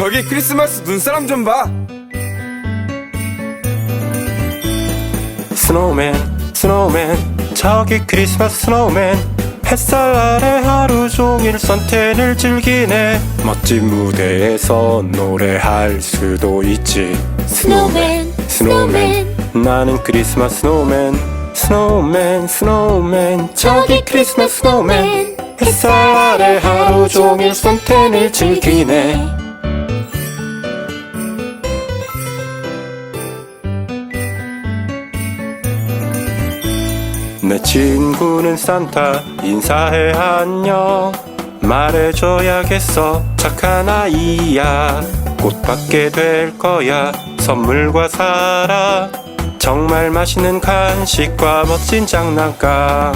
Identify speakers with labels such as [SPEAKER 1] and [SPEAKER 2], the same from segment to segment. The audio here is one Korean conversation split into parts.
[SPEAKER 1] 저기 크리스마스 눈사람 좀 봐.
[SPEAKER 2] 스노우맨 스노우맨 저기 크리스마스 스노우맨. 햇살 아래 하루 종일 선탠을 즐기네. 멋진 무대에서 노래할 수도 있지.
[SPEAKER 3] 스노우맨,
[SPEAKER 2] 스노우맨 나는 크리스마스 스노우맨. 스노우맨 스노우맨 저기 크리스마스 스노우맨. 햇살 아래 하루 종일 선탠을 즐기네 내 친구는 산타 인사해 안녕. 말해줘야겠어 착한 아이야. 곧 받게 될 거야 선물과 사랑 정말 맛있는 간식과 멋진 장난감.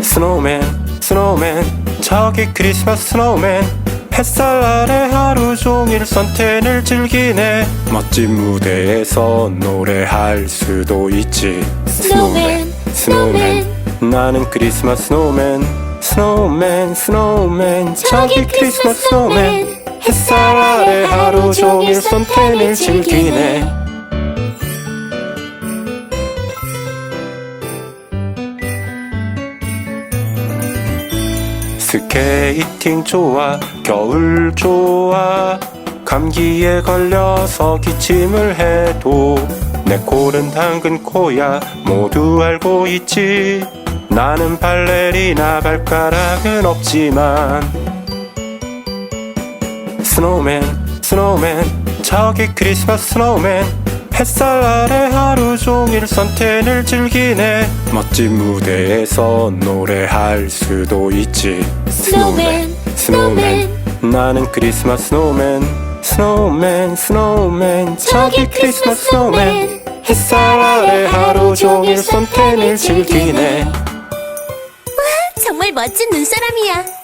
[SPEAKER 2] 스노우맨 스노우맨 저기 크리스마스 스노우맨. 햇살 아래 하루 종일 선탠을 즐기네. 멋진 무대에서 노래할 수도 있지
[SPEAKER 3] 스노우맨, 스노우맨.
[SPEAKER 2] 나는 크리스마스 스노우맨 스노우맨 스노우맨.
[SPEAKER 3] 저기 크리스마스 스노우맨.
[SPEAKER 2] 햇살 아래 하루 종일 선탠을 즐기네. 스케이팅 좋아 겨울 좋아. 감기에 걸려서 기침을 해도 내 콜은 당근 코야 모두 알고 있지. 나는 발레리나 발가락은 없지만. 스노우맨 스노우맨 저기 크리스마스 스노우맨. 햇살 아래 하루 종일 선탠을 즐기네. 멋진 무대에서 노래할 수도 있지.
[SPEAKER 3] 스노우맨, 스노우맨.
[SPEAKER 2] 나는 크리스마스 스노우맨. 스노우맨 스노우맨 저기 크리스마스 스노우맨 햇살 아래 하루 종일 선탠을 즐기네
[SPEAKER 3] 정말 멋진 눈사람이야.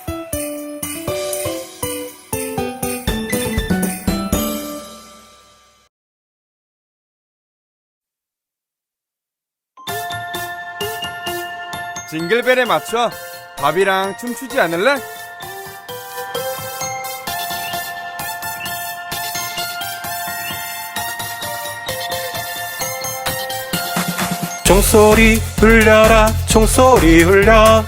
[SPEAKER 1] 징글벨에 맞춰 밥이랑 춤추지 않을래?
[SPEAKER 2] 종소리 울려라 종소리 울려.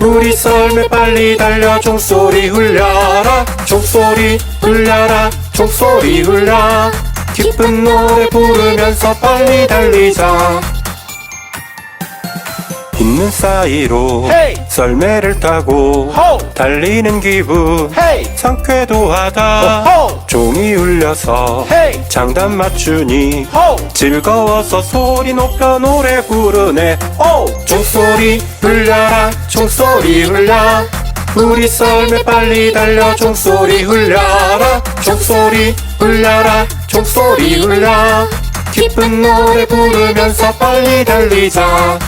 [SPEAKER 2] 우리 썰매 빨리 달려 종소리 울려라. 종소리 울려라 종소리 울려. 기쁜 노래 부르면서 빨리 달리자 있는 사이로
[SPEAKER 1] 헤이!
[SPEAKER 2] 썰매를 타고
[SPEAKER 1] 호우!
[SPEAKER 2] 달리는 기분
[SPEAKER 1] 헤이!
[SPEAKER 2] 상쾌도 하다
[SPEAKER 1] 호우!
[SPEAKER 2] 종이 울려서
[SPEAKER 1] 헤이!
[SPEAKER 2] 장단 맞추니
[SPEAKER 1] 호우!
[SPEAKER 2] 즐거워서 소리 높여 노래 부르네 오 종소리 울려라 종소리 울려 우리 썰매 빨리 달려 종소리 울려라 종소리 울려라 종소리 울려 기쁜 노래 부르면서 빨리 달리자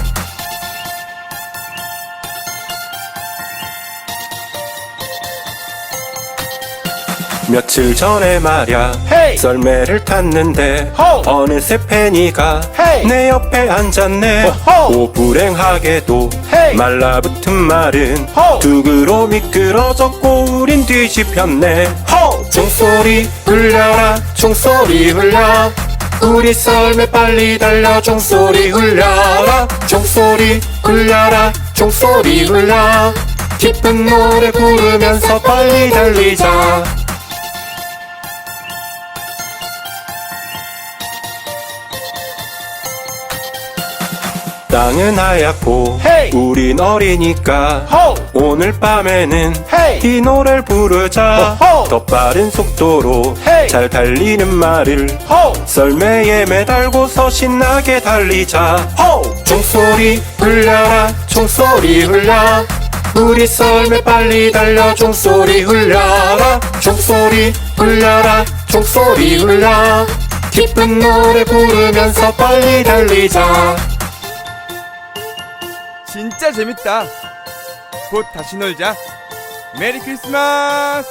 [SPEAKER 2] 며칠 전에 말야
[SPEAKER 1] 헤이!
[SPEAKER 2] 썰매를 탔는데
[SPEAKER 1] 호우!
[SPEAKER 2] 어느새 페니가
[SPEAKER 1] 헤이!
[SPEAKER 2] 내 옆에 앉았네
[SPEAKER 1] 오호!
[SPEAKER 2] 오불행하게도
[SPEAKER 1] 헤이!
[SPEAKER 2] 말라붙은 말은
[SPEAKER 1] 호우!
[SPEAKER 2] 둑으로 미끄러졌고 우린 뒤집혔네 호! 종소리 울려라 종소리 울려 우리 썰매 빨리 달려 종소리 울려라 종소리 울려라 종소리 울려 기쁜 노래 부르면서 빨리 달리자 땅은 하얗고
[SPEAKER 1] 헤이!
[SPEAKER 2] 우린 어리니까
[SPEAKER 1] 호우!
[SPEAKER 2] 오늘 밤에는
[SPEAKER 1] 헤이!
[SPEAKER 2] 이 노래를 부르자
[SPEAKER 1] 어허!
[SPEAKER 2] 더 빠른 속도로
[SPEAKER 1] 헤이!
[SPEAKER 2] 잘 달리는 말을
[SPEAKER 1] 호우!
[SPEAKER 2] 썰매에 매달고서 신나게 달리자 호! 종소리 울려라 종소리 울려 우리 썰매 빨리 달려 종소리 울려라 종소리 울려라 종소리 울려 기쁜 노래 부르면서 빨리 달리자
[SPEAKER 1] 진짜 재밌다. 곧 다시 놀자. 메리 크리스마스!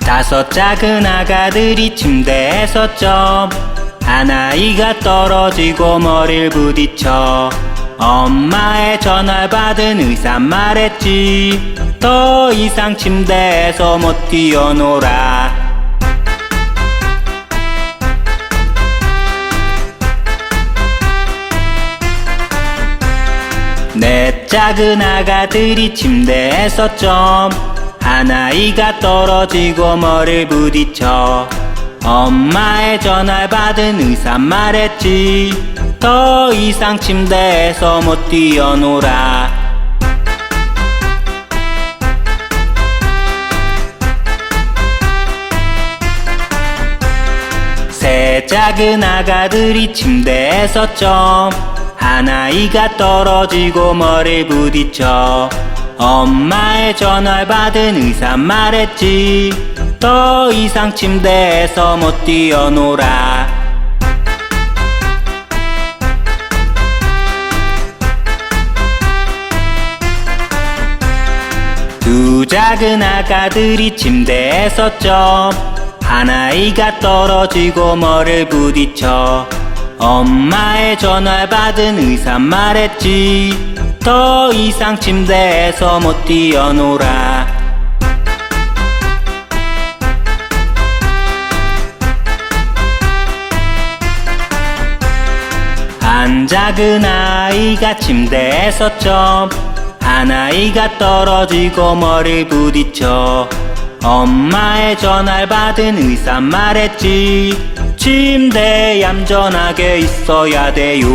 [SPEAKER 4] 다섯 작은 아가들이 침대에서 점 하나이가 떨어지고 머리를 부딪혀 엄마의 전화를 받은 의사 말했지 더 이상 침대에서 못 뛰어놀아. 내 작은 아가들이 침대에서 점 하나이가 떨어지고 머리를 부딪혀 엄마의 전화를 받은 의사 말했지. 더 이상 침대에서 못 뛰어놀아. 새 작은 아가들이 침대에서 점 하나이가 떨어지고 머리를 부딪혀 엄마의 전화를 받은 의사 말했지 더 이상 침대에서 못 뛰어놀아. 두 작은 아가들이 침대에서 점 하나이가 떨어지고 머리를 부딪혀. 엄마의 전화를 받은 의사 말했지. 더 이상 침대에서 못 뛰어놀아 작은 아이가 침대에서 점 하나이가 떨어지고 머리를 부딪혀 엄마의 전화를 받은 의사 말했지 침대에 얌전하게 있어야 돼요.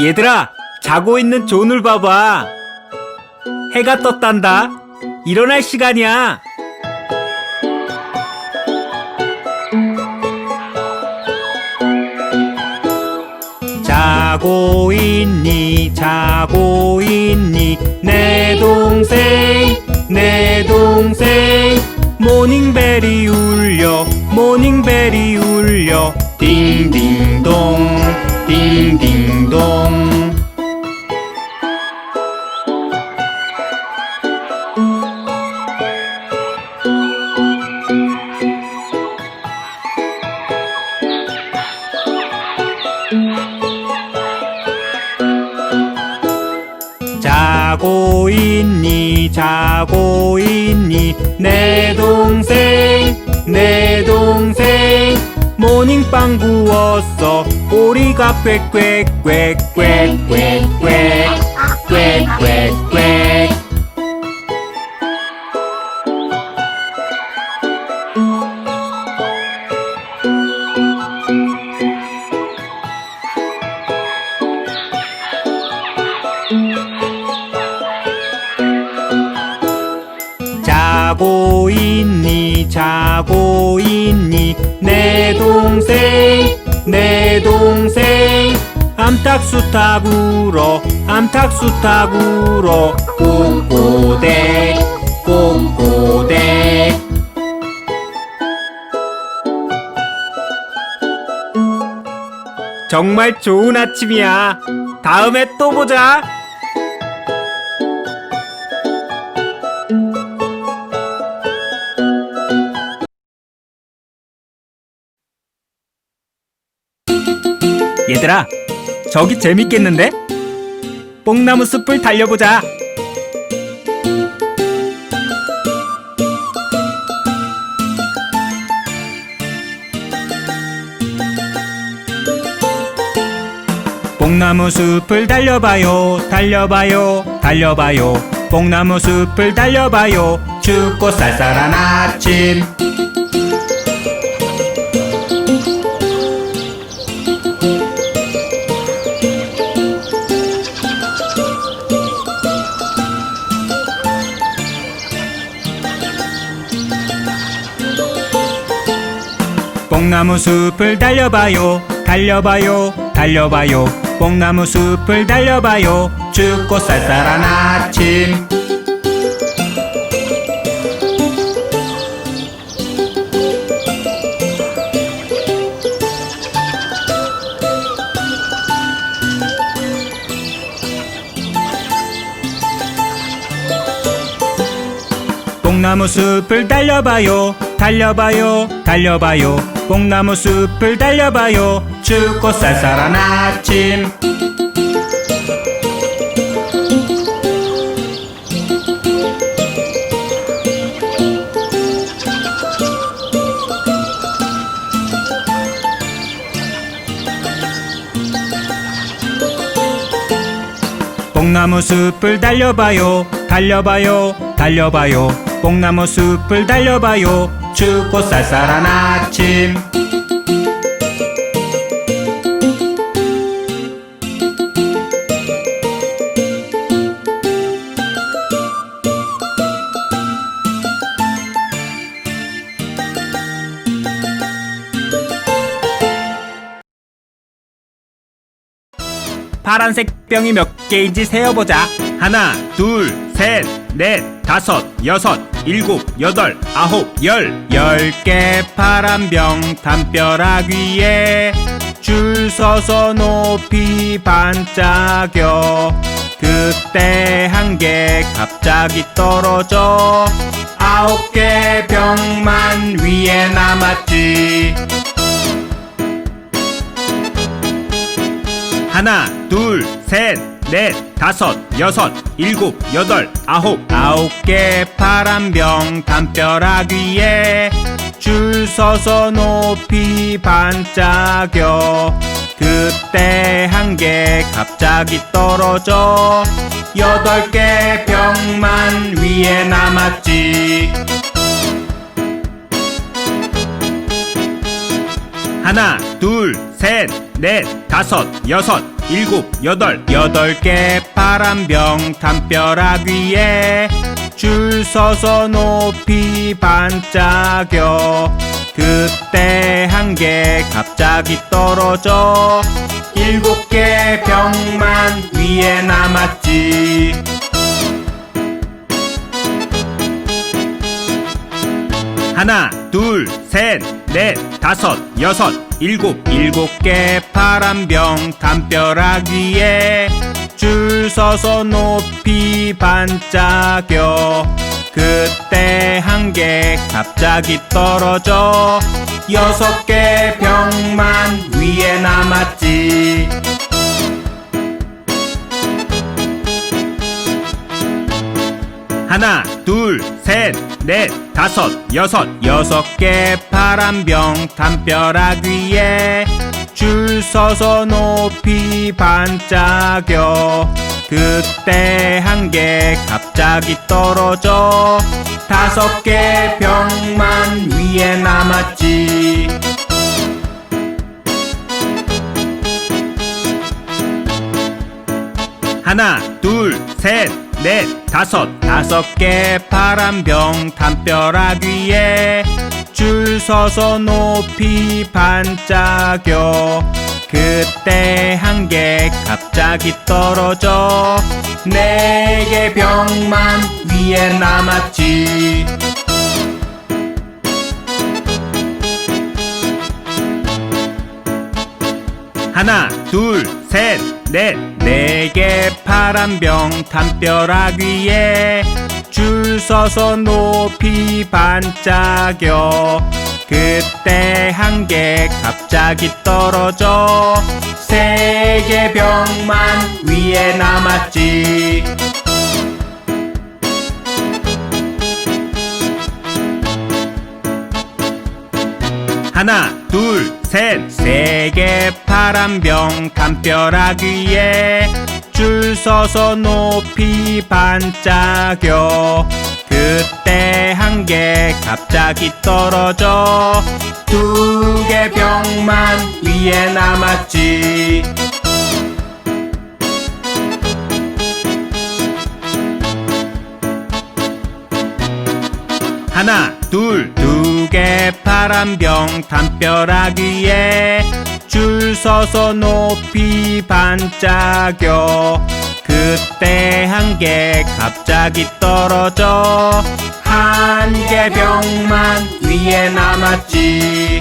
[SPEAKER 5] 얘들아, 자고 있는 존을 봐봐. 해가 떴단다. 일어날 시간이야. 자고 있니, 자고 있니, 내 동생, 내 동생. 모닝벨이 울려, 모닝벨이 울려, 자고 있니 자고 있니? 내 동생 내 동생. 모닝빵 구웠어. 꼬리가 꽥꽥꽥꽥꽥꽥꽥 꽥꽥. 암탉수 타구러 암탉수 타구러 꼬꼬댁 꼬꼬댁 정말 좋은 아침이야. 다음에 또 보자. 얘들아, 저기 재밌겠는데? 뽕나무 숲을 달려보자. 뽕나무 숲을 달려봐요, 달려봐요, 달려봐요. 뽕나무 숲을 달려봐요. 춥고 쌀쌀한 아침. 뽕나무 숲을 달려봐요 달려봐요 달려봐요. 뽕나무 숲을 달려봐요 춥고 쌀쌀한 아침. 뽕나무 숲을 달려봐요 달려봐요 달려봐요. 뽕나무 숲을 달려봐요. 춥고 쌀쌀한 아침. 뽕나무 숲을 달려봐요. 달려봐요. 달려봐요. 뽕나무 숲을 달려봐요 춥고 쌀쌀한 아침 파란색 병이 몇 개인지 세어보자. 하나, 둘, 셋, 넷, 다섯, 여섯, 일곱, 여덟, 아홉, 열. 열 개 파란 병 담벼락 위에 줄 서서 높이 반짝여. 그때 한 개 갑자기 떨어져. 아홉 개 병만 위에 남았지. 하나, 둘, 셋, 넷, 다섯, 여섯, 일곱, 여덟, 아홉, 아홉 개 파란 병 담벼락 위에 줄 서서 높이 반짝여. 그때 한 개 갑자기 떨어져. 여덟 개 병만 위에 남았지. 하나, 둘, 셋, 넷, 다섯, 여섯, 일곱, 여덟, 여덟 개 파란 병 담벼락 위에 줄 서서 높이 반짝여. 그때 한 개 갑자기 떨어져. 일곱 개 병만 위에 남았지. 하나, 둘, 셋, 넷, 다섯, 여섯, 일곱, 일곱 개 파란 병 담벼락 위에 줄 서서 높이 반짝여. 그때 한 개 갑자기 떨어져 여섯 개 병만 위에 남았지. 하나, 둘, 셋, 넷, 다섯, 여섯, 여섯 개 파란 병 담벼락 위에 줄 서서 높이 반짝여. 그때 한 개 갑자기 떨어져 다섯 개 병만 위에 남았지. 하나, 둘, 셋, 넷, 다섯, 다섯 개 파란 병 담벼락 위에 줄 서서 높이 반짝여. 그때 한 개 갑자기 떨어져 네 개 병만 위에 남았지. 하나, 둘, 셋, 넷, 네 개 파란 병 담벼락 위에 줄 서서 높이 반짝여. 그때 한 개 갑자기 떨어져 세 개 병만 위에 남았지. 하나, 둘, 셋, 세개 파란 병 담벼락 위에 줄 서서 높이 반짝여. 그때 한 개 갑자기 떨어져 두 개 병만 위에 남았지. 하나, 둘, 두개 파란 병 담벼락 위에 줄 서서 높이 반짝여. 그때 한 개 갑자기 떨어져 한 개 병만 위에 남았지.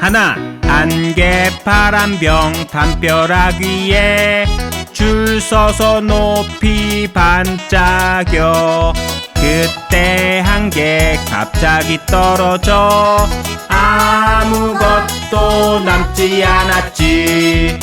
[SPEAKER 5] 하나, 안개 파란 병 담벼락 위에 줄 서서 높이 반짝여. 그때 한 개 갑자기 떨어져 아무것도 남지 않았지